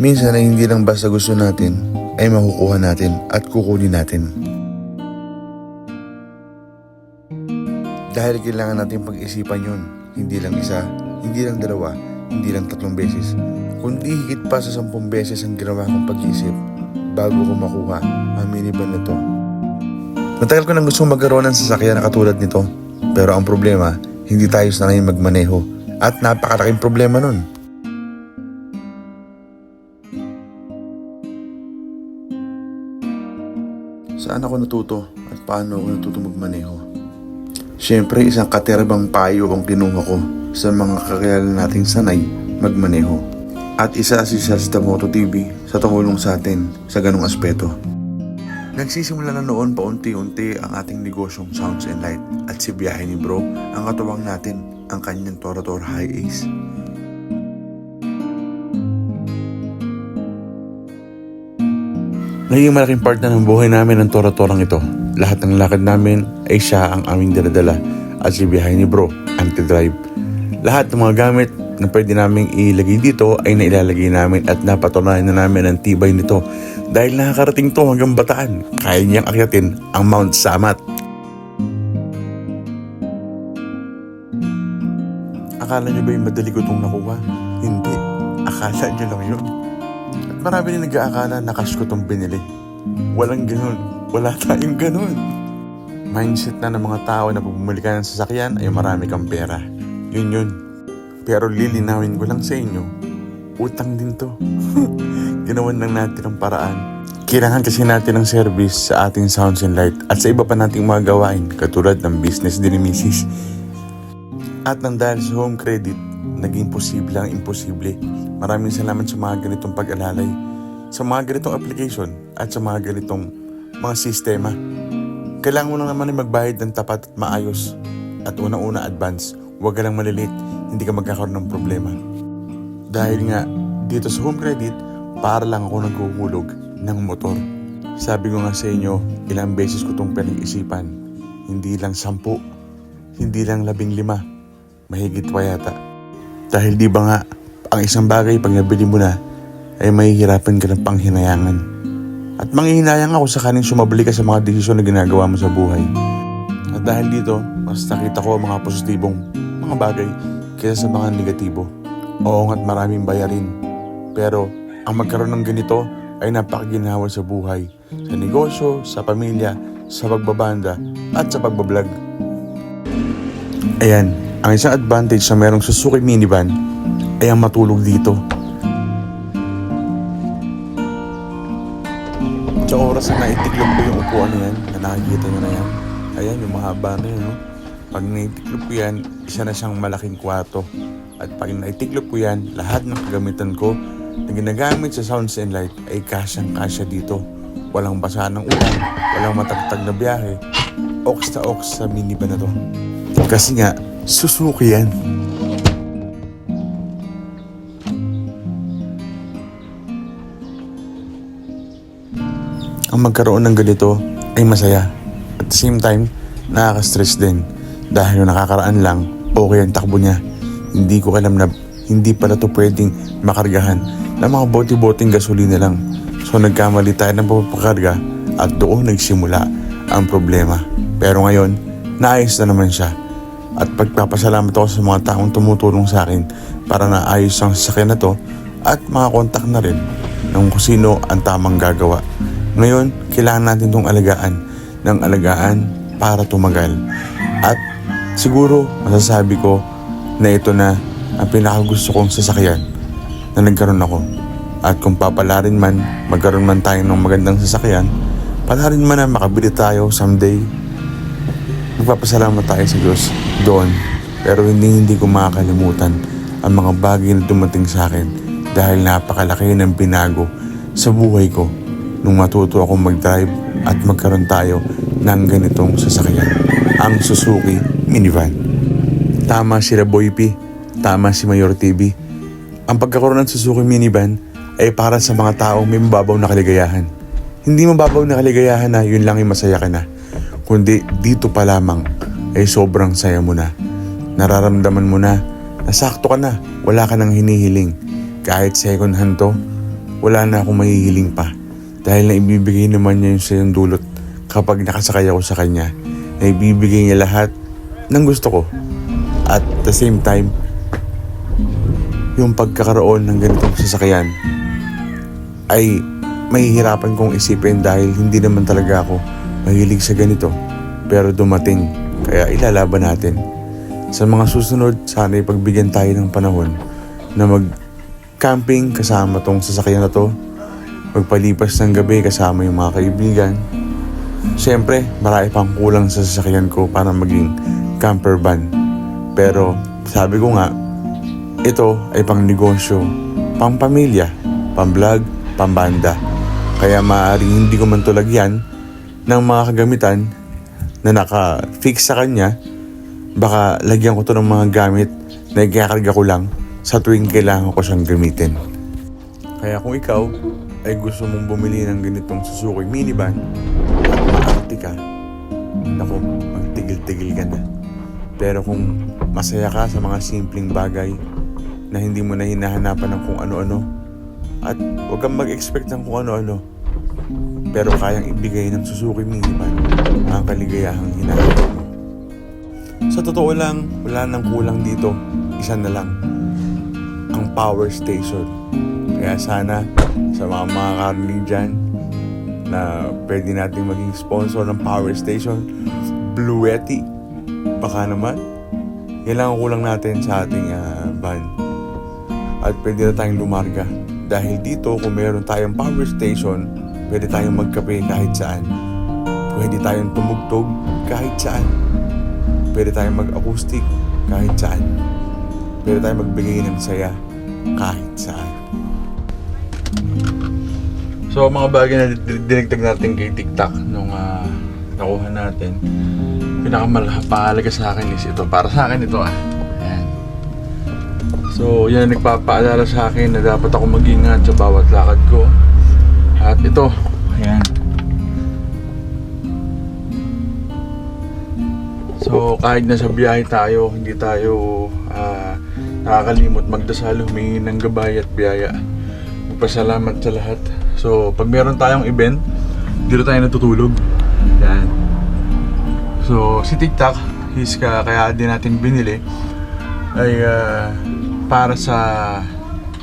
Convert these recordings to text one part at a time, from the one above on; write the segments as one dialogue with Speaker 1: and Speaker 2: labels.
Speaker 1: Minsan ay hindi lang basta gusto natin ay makukuha natin at kukunin natin. Dahil kailangan natin pag-isipan yun. Hindi lang isa, hindi lang dalawa, hindi lang tatlong beses. Kundi higit pa sa sampung beses ang ginawa kong pag-isip bago ko makuha ang minivan na to. Matagal ko nang gusto magkaroon ng sasakyan na katulad nito. Pero ang problema, hindi tayo sanay magmaneho. At napakalaking problema nun. Saan ako natuto at paano ako natuto magmaneho? Siyempre, isang katerbang payo ang kinuha ko sa mga kakilala nating sanay magmaneho. At isa si Sars Moto TV sa tumulong sa atin sa ganong aspeto. Nagsisimula na noon paunti-unti ang ating negosyong Sounds and Light at si biyahe ni bro ang katuwang natin ang kanyang Torator High Ace. Naging malaking part na ng buhay namin ang Toratorang ito. Lahat ng lakad namin ay siya ang aming daladala at si biyahe ni bro, anti-drive. Lahat ng mga gamit na pwede naming ilagay dito ay nailalagay namin at napatunayan na namin ang tibay nito dahil nakakarating to hanggang bataan. Kaya niyang akyatin ang Mount Samat. Akala niyo ba yung madali ko itong nakuha? Hindi. Akala niyo lang yun. Marami na nag-aakala na cash ko itong binili. Walang ganun. Wala tayong ganun. Mindset na ng mga tao na bumili ka ng sasakyan ay marami kang pera. Yun yun. Pero lilinawin ko lang sa inyo, utang din to. Ginawan lang natin ang paraan. Kailangan kasi natin ng service sa ating sounds and light at sa iba pa nating mga gawain katulad ng business din ni Mrs. At nang dahil sa home credit, naging posible ang imposible. Maraming salamat sa mga ganitong pag-alalay, sa mga ganitong application at sa mga ganitong mga sistema. Kailangan mo lang naman ay magbayad ng tapat at maayos. At unang-una advance, huwag ka lang malilit, hindi ka magkakaroon ng problema. Dahil nga, dito sa home credit, para lang ako naghuhulog ng motor. Sabi ko nga sa inyo, ilang beses ko itong pinag-isipan. Hindi lang sampu, hindi lang labing lima, mahigit pa yata. Dahil di ba nga, ang isang bagay pag nabili mo na, ay mahihirapan ka ng panghinayangan. At manghihinayang ako sa kaning sumabali ka sa mga desisyon na ginagawa mo sa buhay. At dahil dito, mas nakita ko ang mga positibong mga bagay kaysa sa mga negatibo. Oo nga't maraming bayarin. Pero ang magkaroon ng ganito ay napakaginawa sa buhay, sa negosyo, sa pamilya, sa pagbabanda, at sa pagbablog. Ayan, ang isang advantage sa merong Suzuki minivan ay ang matulog dito. Sa oras na naitiklop ko yung upuan na yan, na nakikita nyo na yan, ayan, yung mahaba na yun, no? Pag naitiklop ko yan, isa na siyang malaking kwarto. At pag naitiklop ko yan, lahat ng kagamitan ko na ginagamit sa Sounds and Light ay kasyang-kasya dito. Walang basa ng ulan, walang matagtag na biyahe, ox na ox sa minivan na to. Kasi nga, Suzuki yan. Ang magkaroon ng ganito ay masaya. At the same time, nakaka-stress din. Dahil yung nakakaraan lang, okay ang takbo niya. Hindi ko alam na hindi pala to pwedeng makargahan ng mga bote-boteng gasolina lang. So nagkamali tayo ng papakarga at doon nagsimula ang problema. Pero ngayon, naayos na naman siya. At pagpapasalamat ako sa mga taong tumutulong sa akin para naayos ang sasakyan na to at mga kontak na rin ng kung sino ang tamang gagawa. Ngayon, kailangan natin itong alagaan ng alagaan para tumagal. At siguro masasabi ko na ito na ang pinakagusto kong sasakyan na nagkaroon ako. At kung papalarin man, magkaroon man tayo ng magandang sasakyan, palarin man na makabili tayo someday. Magpapasalamat tayo sa Diyos doon. Pero hindi hindi ko makakalimutan ang mga bagay na dumating sa akin dahil napakalaki ng binago sa buhay ko nung matuto akong mag-drive at magkaroon tayo ng ganitong sasakyan. Ang Suzuki minivan. Tama sila Boy P. Tama si Mayor TV. Ang pagkakaroon ng Suzuki minivan ay para sa mga taong may mababaw na kaligayahan. Hindi mababaw na kaligayahan na yun lang yung masaya ka na. Kundi dito pa lamang ay sobrang saya mo na. Nararamdaman mo na na sakto ka na, wala ka nang hinihiling. Kahit second hand to, wala na akong mahihiling pa. Dahil na ibibigay naman niya yung sayang dulot kapag nakasakay ako sa kanya. Na ibibigay niya lahat ng gusto ko. At the same time, yung pagkakaroon ng ganitong sasakyan ay mahihirapan kong isipin dahil hindi naman talaga ako mahilig sa ganito. Pero dumating, kaya ilalaban natin. Sa mga susunod, sana ipagbigyan tayo ng panahon na mag-camping kasama tong sasakyan na to. Magpalipas ng gabi kasama yung mga kaibigan. Siyempre, marami pang kulang sa sasakyan ko para maging camper van. Pero sabi ko nga, ito ay pang negosyo, pang pamilya, pang vlog, pang banda. Kaya maaaring hindi ko man to lagyan ng mga kagamitan na naka-fix sa kanya. Baka lagyan ko to ng mga gamit na ikakarga ko lang sa tuwing kailangan ko siyang gamitin. Kaya kung ikaw ay gusto mong bumili ng ganitong Suzuki minivan at maarte ka, naku, magtigil-tigil ka na. Pero kung masaya ka sa mga simpleng bagay na hindi mo na hinahanapan ng kung ano-ano at huwag kang mag-expect ng kung ano-ano pero kayang ibigay ng Suzuki minivan ang kaligayahang hinahanap mo. Sa totoo lang, wala nang kulang dito. Isa na lang. Ang power station. Kaya sana sa mga mga karinig dyan na pwede nating maging sponsor ng power station, Blue Yeti. Baka naman. Yan lang ang kulang natin sa ating ah, van. At pwede na tayong lumarga. Dahil dito, kung meron tayong power station, pwede tayong magkape kahit saan. Pwede tayong tumugtog kahit saan. Pwede tayong mag-acoustic kahit saan. Pwede tayong magbigay ng saya kahit saan. So mga bagay na dinigdag natin kay TikTok nung ah, nakuha natin. Pinakamahalaga sa akin is ito. Para sa akin ito ah. Ayan. So yan nagpapaalala sa akin na dapat ako mag-ingat sa bawat lakad ko. At ito, ayan. So kahit nasa biyahe tayo, hindi tayo ah, nakakalimot magdasal, humingi ng gabay at biyaya. Magpasalamat sa lahat. So pag meron tayong event, dito tayo natutulog. Yan. So si TikTok, his ka, kaya din natin binili ay ah, para sa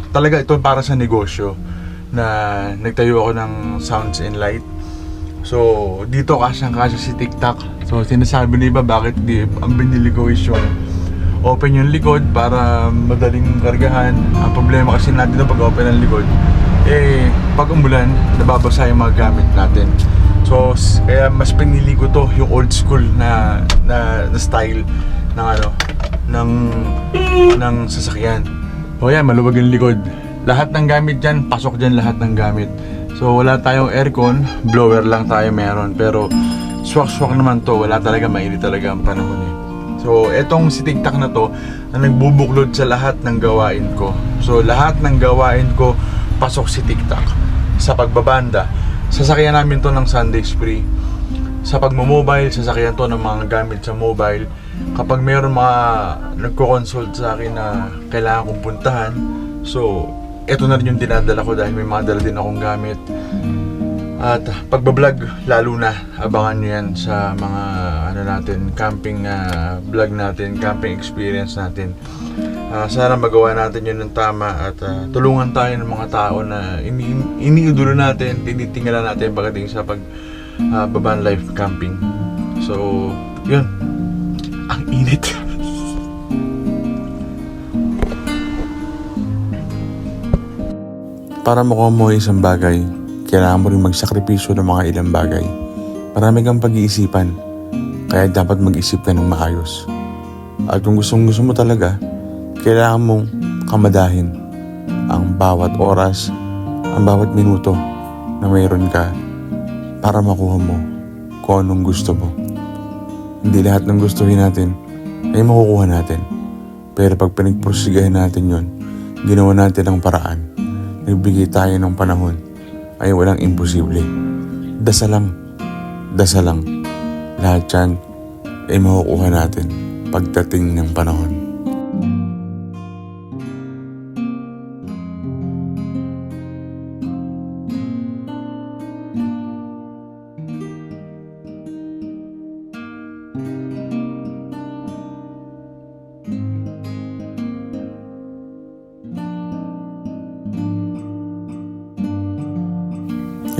Speaker 1: talaga ito para sa negosyo na nagtayo ako ng sounds and light. So, dito kasyang kasya si TikTok. So, sinasabi ni iba bakit di ang binili ko is yung open yung likod para madaling kargahan. Ang problema kasi natin na pag open ang likod, eh, pag umulan, nababasa yung mga gamit natin. So, kaya mas pinili ko to yung old school na, na, na style ng ano, ng, ng sasakyan. O yan, maluwag yung likod. Lahat ng gamit dyan, pasok dyan lahat ng gamit. So wala tayong aircon, blower lang tayo meron. Pero swak-swak naman to, wala talaga, mainit talaga ang panahon eh. So etong si TikTok na to, ang nagbubuklod sa lahat ng gawain ko. So lahat ng gawain ko, pasok si TikTok. Sa pagbabanda, sasakyan namin to ng Sunday Spree sa pagmo-mobile, sasakyan to ng mga gamit sa mobile. Kapag mayroon mga nagko-consult sa akin na kailangan kong puntahan, so eto na rin yung dinadala ko dahil may mga dala din akong gamit. At pagbablog, lalo na, abangan nyo yan sa mga ano natin, camping ah, vlog natin, camping experience natin. Ah, sana magawa natin yun ng tama at ah, tulungan tayo ng mga tao na ini natin, tinitingala natin pagdating sa pag ah, baban life camping. So, yun. Ang init. Para makuha mo ang isang bagay, kailangan mo rin magsakripisyo ng mga ilang bagay. Marami kang pag-iisipan, kaya dapat mag-isip ka ng maayos. At kung gustong gusto mo talaga, kailangan mong kamadahin ang bawat oras, ang bawat minuto na mayroon ka para makuha mo kung anong gusto mo. Hindi lahat ng gustuhin natin ay makukuha natin. Pero pag pinagprosigahin natin yon, ginawa natin ang paraan, nagbigay tayo ng panahon, ay walang imposible. Dasal lang, dasal lang. Lahat yan ay makukuha natin pagdating ng panahon.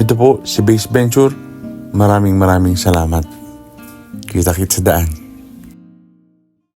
Speaker 1: Ito po, si Base Venture. Maraming maraming salamat. Kita-kit sa daan.